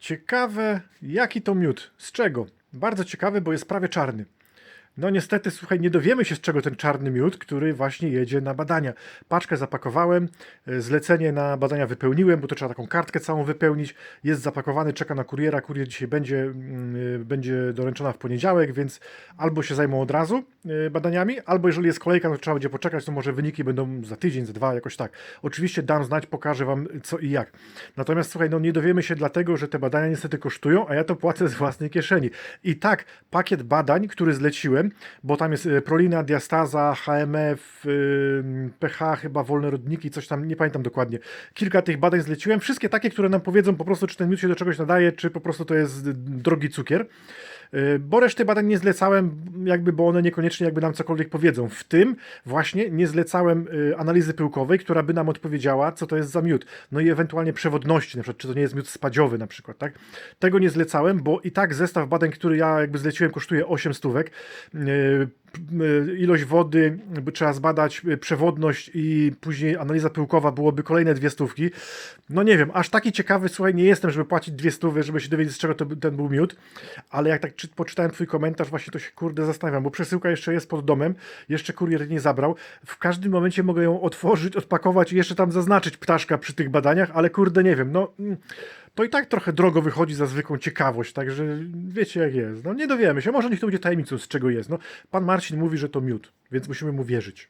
Ciekawe, jaki to miód, z czego? Bardzo ciekawy, bo jest prawie czarny. No niestety, słuchaj, nie dowiemy się z czego ten czarny miód, który właśnie jedzie na badania. Paczkę zapakowałem, e, zlecenie na badania wypełniłem, bo to trzeba taką kartkę całą wypełnić. Jest zapakowany, czeka na kuriera. Kurier dzisiaj będzie, mm, e, będzie doręczona w poniedziałek, więc albo się zajmą od razu e, badaniami, albo jeżeli jest kolejka, no to trzeba będzie poczekać, to może wyniki będą za tydzień, za dwa, jakoś tak. Oczywiście dam znać, pokażę wam co i jak. Natomiast słuchaj, no nie dowiemy się dlatego, że te badania niestety kosztują, a ja to płacę z własnej kieszeni. I tak, pakiet badań, który zleciłem, bo tam jest e, prolina, diastaza, HMF, y, pH, chyba wolne rodniki, coś tam, nie pamiętam dokładnie. Kilka tych badań zleciłem, wszystkie takie, które nam powiedzą po prostu, czy ten miód się do czegoś nadaje, czy po prostu to jest y, drogi cukier. Y, Bo reszty badań nie zlecałem, jakby, bo one niekoniecznie jakby nam cokolwiek powiedzą. W tym właśnie nie zlecałem y, analizy pyłkowej, która by nam odpowiedziała, co to jest za miód. No i ewentualnie przewodności, na przykład, czy to nie jest miód spadziowy na przykład, tak? Tego nie zlecałem, bo i tak zestaw badań, który ja jakby zleciłem, kosztuje 8 stówek. Y, Ilość wody by trzeba zbadać, y, przewodność i później analiza pyłkowa byłoby kolejne dwie stówki. No nie wiem, aż taki ciekawy, słuchaj, nie jestem, żeby płacić dwie stówy, żeby się dowiedzieć, z czego to, ten był miód, ale jak tak czy, poczytałem twój komentarz, właśnie to się kurde zastanawiam, bo przesyłka jeszcze jest pod domem, jeszcze kurier nie zabrał. W każdym momencie mogę ją otworzyć, odpakować i jeszcze tam zaznaczyć ptaszka przy tych badaniach, ale kurde nie wiem, no mm, to i tak trochę drogo wychodzi za zwykłą ciekawość, także wiecie jak jest. No nie dowiemy się, może niech to będzie tajemnicą, z czego jest. No, pan Marcin mówi, że to miód, więc musimy mu wierzyć.